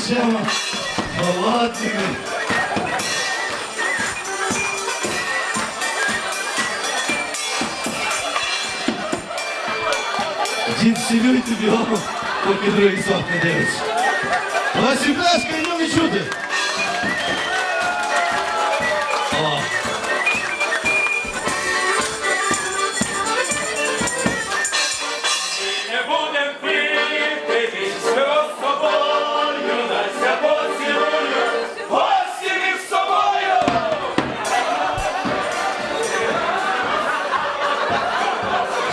Очима, холодними. Дід цілюйте бігом, поки другий сот не дивиться. Ваші пляшки йому не чути.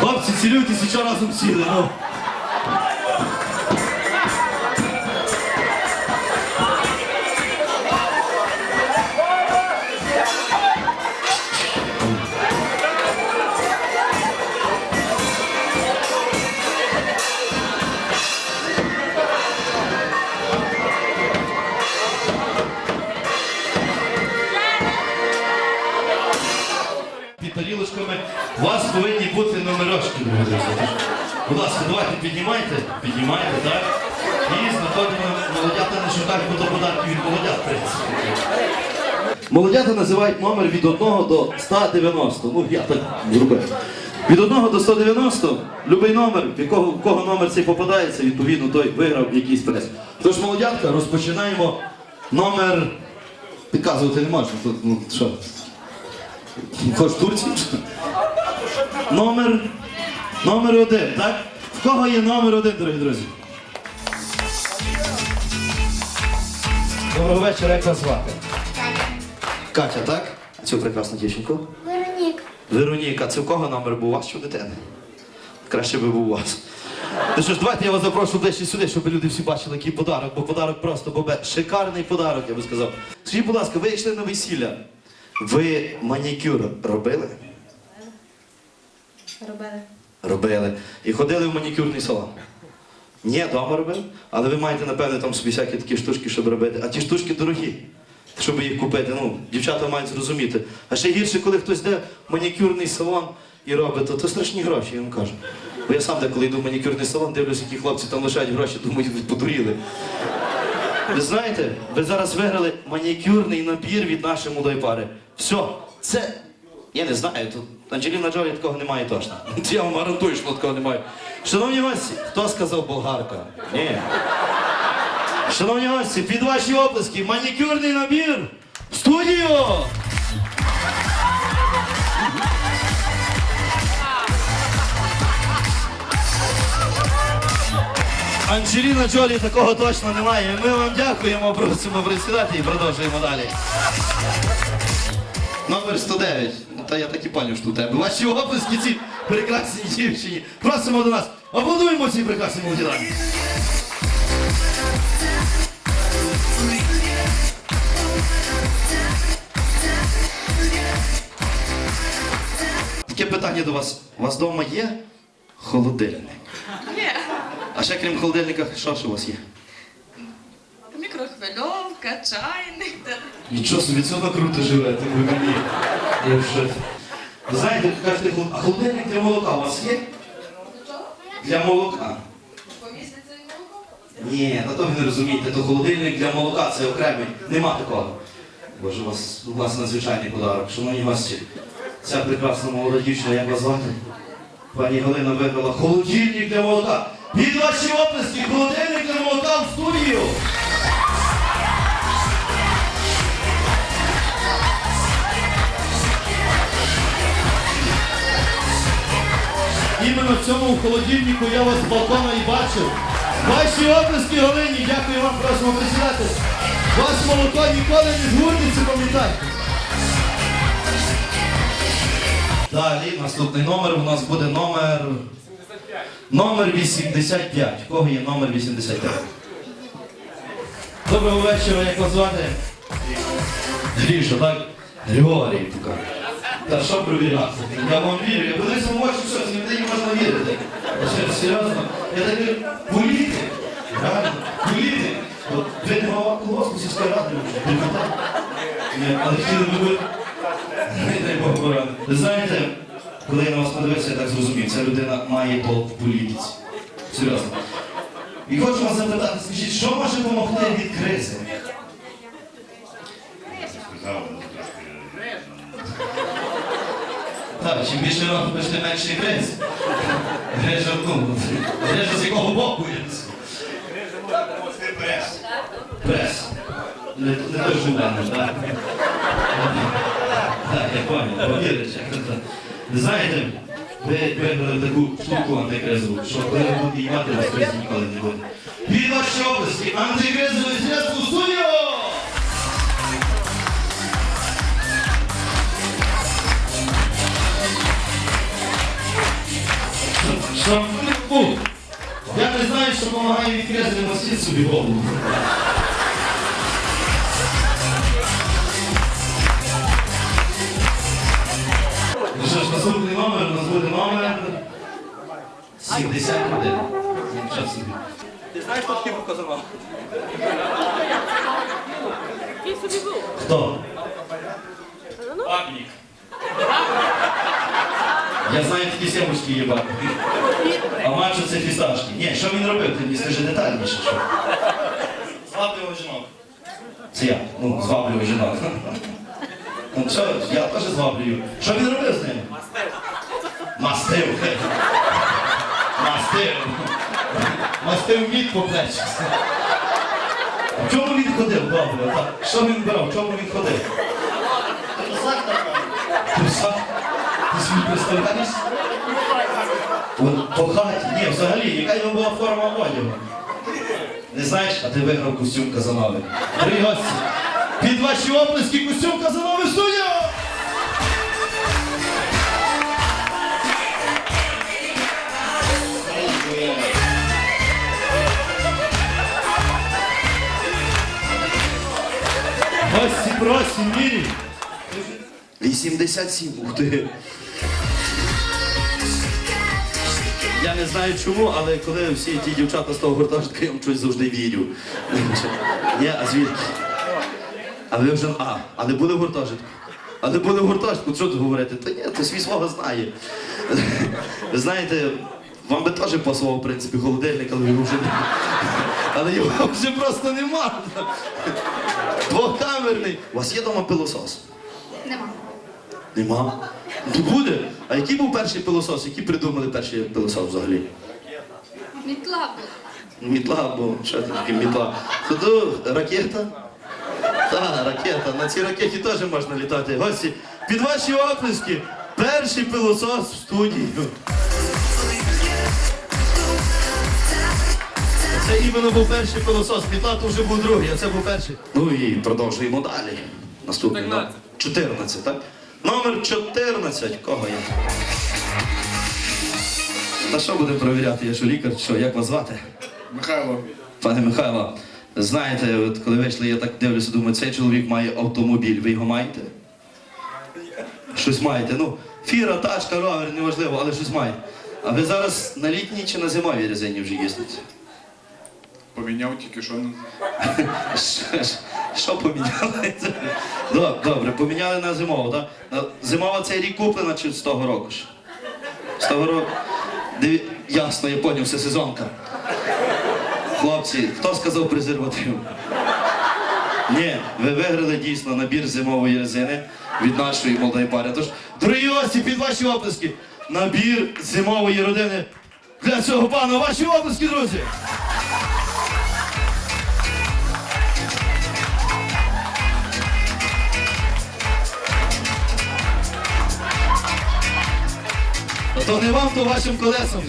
Хлопці, цілюйтесь і разом сіли, ну. Повинні бути номерочки. Будь ласка, давайте піднімайте, піднімайте, так? І знаходимо молодята не шукають, бо то подарки від молодят, в принципі. Молодята називають номер від 1 до 190. Ну, я так зробив. Від 1 до 190, будь-який номер, в якого, в кого номер цей попадається, відповідно той виграв якийсь приз. Тож, молодятка, розпочинаємо номер. Підказувати не можна, тут ну що. Хоч Турції? Номер. Номер один, так? В кого є номер один, дорогі друзі? Доброго вечора, як вас звати? Катя, так? Цю прекрасну дівчинку. Веронік. Вероніка, це в кого номер був у вас чи у дитини? Краще би був у вас. Ну що ж, давайте я вас запрошу ближче сюди, щоб люди всі бачили, який подарок, бо подарок просто бобе. Шикарний подарок, я би сказав. Скажіть, будь ласка, ви йшли на весілля. Ви манікюр робили? Робили. Робили. І ходили в манікюрний салон. Ні, вдома робили. Але ви маєте, напевне, там собі всякі такі штучки, щоб робити. А ті штучки дорогі, щоб їх купити. Ну, дівчата мають зрозуміти. А ще гірше, коли хтось йде в манікюрний салон і робить, то, то страшні гроші, я вам кажу. Бо я сам деколи йду в манікюрний салон, дивлюся, які хлопці там лишають гроші, думаю, подуріли. Ви знаєте, ви зараз виграли манікюрний набір від нашої молодої пари. Все, це. Я не знаю, тут Анджеліна Джолі такого немає точно. Я вам гарантую, що такого немає. Шановні гості, хто сказав болгарка? Ні. Шановні гості, під ваші оплески, манікюрний набір в студію! Анджеліна Джолі такого точно немає. Ми вам дякуємо, просимо присідати і продовжуємо далі. Номер 109. Та я так і паню, що у тебе. Ваші оплески ці прекрасній дівчині. Просимо до нас. Аплодуємо цій прекрасній молоді дамі. Таке питання до вас. У вас вдома є холодильник? Ні. А ще крім холодильника, що ще у вас є? Мікрохвильовка, чайник. Нічого собі цього круто живете, ви мені. Я в шоці. Ви знаєте, кажете, а холодильник для молока у вас є? Для молока. Ні, на то ви не розумієте, то холодильник для молока це окремий. Нема такого. Боже, у вас, у вас надзвичайний подарок. Шановні гості, ця прекрасна молода дівчина, як вас звати? Пані Галина виграла холодильник для молока. Під ваші оплески, холодильник для молока в студію. Іменно в цьому холодильнику я вас з балкона і бачив. Ваші оплески Галині, дякую вам, просимо присідати. Ваш молоко ніколи не згуртиться, пам'ятайте. Далі, наступний номер у нас буде номер. Номер 85. У кого є номер 85? Доброго вечора, як вас звати? Гріша, так? Григорій. Та що провіряти? Я вам вірю. Я подивився в очі, людей не можна вірити. Серйозно. Я так кажу, політик. Реально, політик. От ви не голова колгоспу сільської ради. Але хотіли би. Не дай Бог поради. Ви знаєте, коли я на вас подивився, я так зрозумів, ця людина має толк в політиці. Серйозно. І хочу вас запитати, скажіть, що може допомогти від кризи? Так, чим більше робиш, тим менше криз. Грижа, ну, грижа з якого боку є? Прес. Прес. Не, не той жувальний, так? Так, я понял, повіриш, як. Ви знаєте, ви вибрали таку штуку антикризову, що ви будете їмати, вас кризі ніколи не буде. Від вашої області антикризове средство студіо! Що? Фу! Я не знаю, що допомагає від кризи, собі голову. Ну що ж, наступний номер, у нас буде номер 71. Час собі. Ти знаєш, хто такий був Хто? Папік. Я знаю такі сімочки їбати. А мачо це фісташки. Ні, що він робив? Ти мені скажи детальніше, що. Зваблював жінок. Це я, ну, зваблюю жінок. Ну що, я теж зваблюю. Що він робив з ним? Мастив. Мастив. Мастив мід по плечах. В чому він ходив, добре? Так? Що він брав? В чому він ходив? Трусак? Ти собі представляєш? По хаті? Ні, взагалі, яка його була форма одягу? Не знаєш, а ти виграв костюм Казанови. Дорогі гості, під ваші оплески костюм Казанови в студію! Гості, просі, мірі. 87, ух ти. Не знаю чому, але коли всі ті дівчата з того гуртожитка, я вам щось завжди вірю. Ні, а звідки? А ви вже. А, а не були в гуртожитку. А не були в гуртожитку, що тут говорити? Та ні, то свій свого знає. Ви знаєте, вам би теж пасував, в принципі, холодильник, але його вже. Але його вже просто нема. Двохкамерний. У вас є вдома пилосос? Нема. Нема. Ну буде. А який був перший пилосос? Який придумали перший пилосос взагалі? Мітла була. Мітла, бо що це таке мітла? Туди ракета? Так, ракета. На цій ракеті теж можна літати. Гості, під ваші оплески, перший пилосос в студії. Це іменно був перший пилосос. Мітла то вже був другий, а це був перший. Ну і продовжуємо далі. Наступний номер. 14, так? Номер 14. Кого є? Та що буде перевіряти? Я ж лікар, що, як вас звати? Михайло, Пане Михайло, знаєте, от коли вийшли, я так дивлюся, думаю, цей чоловік має автомобіль. Ви його маєте? Щось маєте. Ну, фіра, тачка, ровер, неважливо, але щось маєте. А ви зараз на літній чи на зимовій резині вже їздите? Поміняв тільки що на Що поміняли? Добре, добре, поміняли на зимову, так? Зимова цей рік куплена чи з того року ж? З того року. Ясно, я поняв, все сезонка. Хлопці, хто сказав презерватив? Ні, ви виграли дійсно набір зимової резини від нашої молодої пари. Тож, дорогі гості, під ваші оплески, набір зимової родини для цього пана. Ваші оплески, друзі! То не вам, то вашим колесам.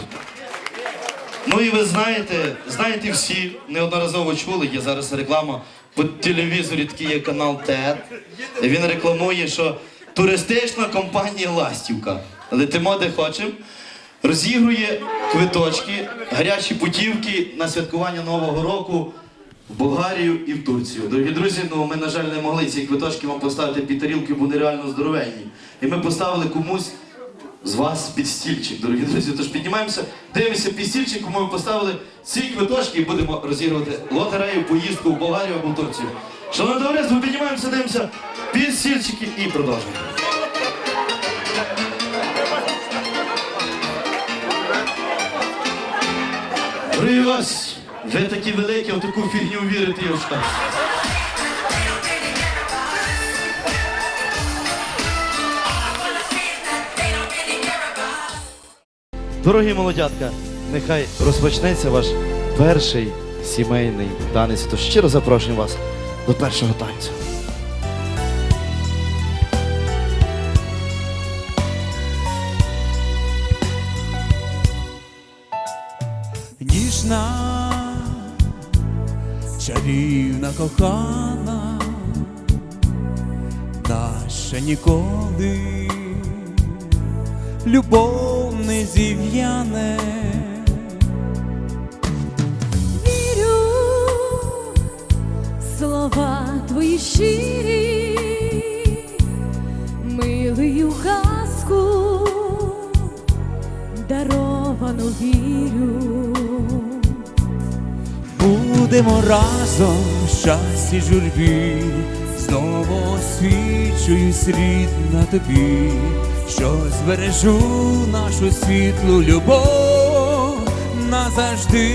Ну і ви знаєте, знаєте всі, неодноразово чули, є зараз реклама по телевізорі, такий є канал ТЕД. Він рекламує, що туристична компанія Ластівка. Летимо де хочемо. Розігрує квиточки, гарячі путівки на святкування Нового року в Болгарію і в Турцію. Дорогі друзі, ну ми, на жаль, не могли ці квиточки вам поставити під тарілки, бо вони реально здоровенні. І ми поставили комусь з вас під стільчик, дорогі друзі. Тож піднімаємося, дивимося під стільчик, кому ми поставили ці квиточки і будемо розігрувати лотерею, поїздку в Болгарію або в Турцію. Шановне товариство, піднімаємося, дивимося підстільчики і продовжуємо. Дорогі гості, Ви такі великі, в таку фігню вірите, я Юшка. Дорогі молодятка, нехай розпочнеться ваш перший сімейний танець. Тож щиро запрошую вас до першого танцю. ніжна, чарівна кохана, наша ніколи любов не зів'яне. Вірю, слова твої щирі, милий у казку, даровану вірю. Будемо разом в щасті журбі, знову освічую світ на тобі, що збережу нашу світлу любов назавжди.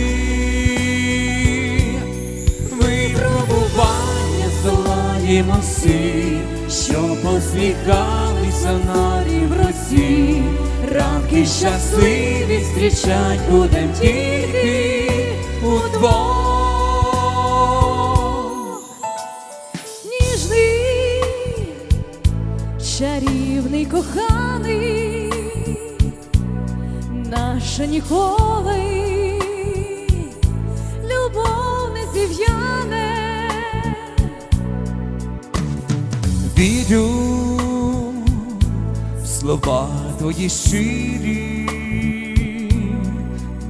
Випробування здолаємо всі, що посміхалися нарі в росі, ранки щасливі зустрічать будем тільки удвох. Чарівний коханий, наша ніколи любов не зів'яне. Вірю в слова твої щирі,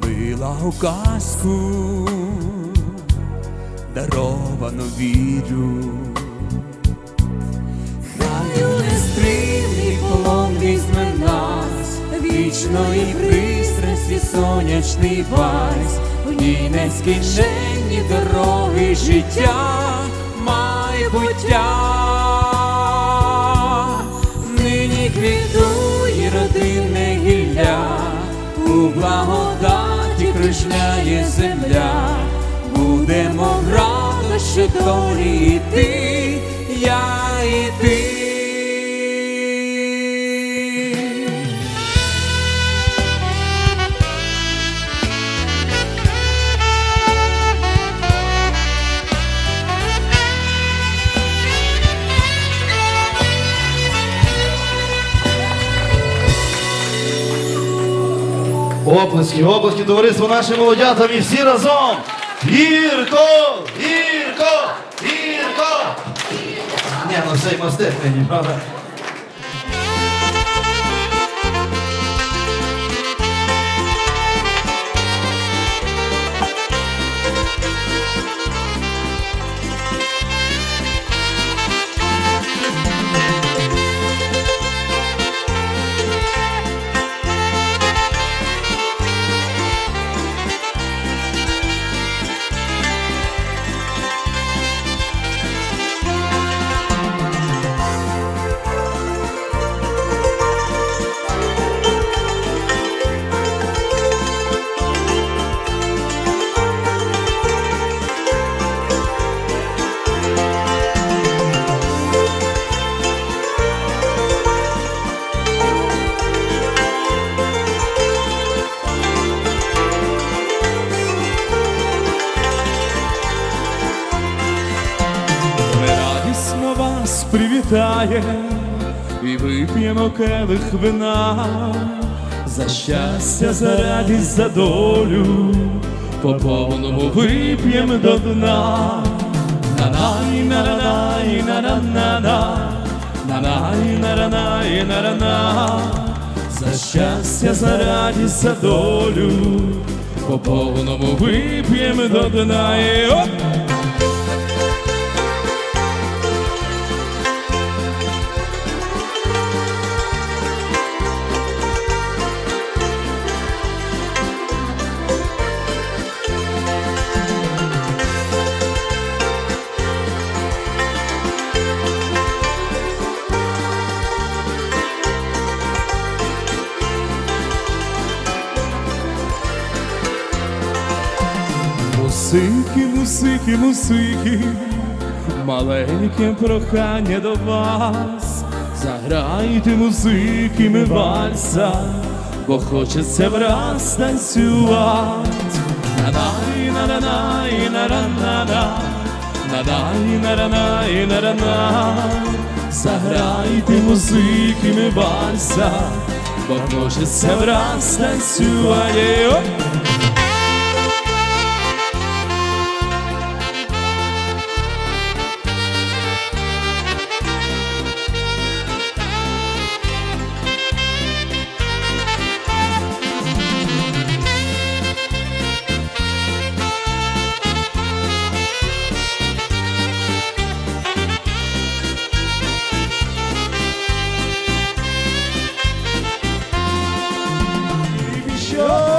била у казку, даровано вірю. Вічної пристрасті сонячний вальс, в ній нескінченні дороги життя, майбуття. Нині квітує родинне гілля, у благодаті крижняє земля, будемо в радощі долі Оплески, оплески, товариство нашим молодятам і всі разом. Гірко! Гірко! Гірко! Ні, ну все й мастер мені, правда? Вип'ємо келих вина за щастя, за радість, за долю, по повному вип'ємо до дна. На-най, на-на-най, на-на-на-на, на-най, на-на-най, на-на-на. За щастя, за радість, за долю, по повному вип'ємо до дна. І оп! Мусики, мусики, маленьке прохання до вас. Заграйте музики, ми вальса, бо хочеться враз танцювати. На-най, на-на-най, на-на-на-на, на-най, на-на-най. Заграйте музики, ми вальса, бо хочеться враз танцювати. Оп!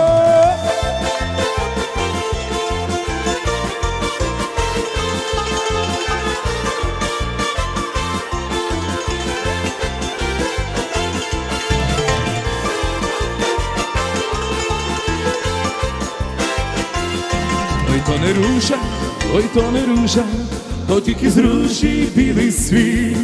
Ой, то не ружа, ой, то не ружа, то тільки з ружі білий світ.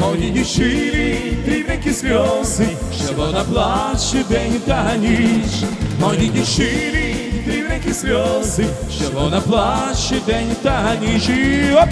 Мої дівчині дрібненькі сльози, що вона плаче день та ніч. Мої дівчині дрібненькі сльози, що вона плаче день та ніч. І оп,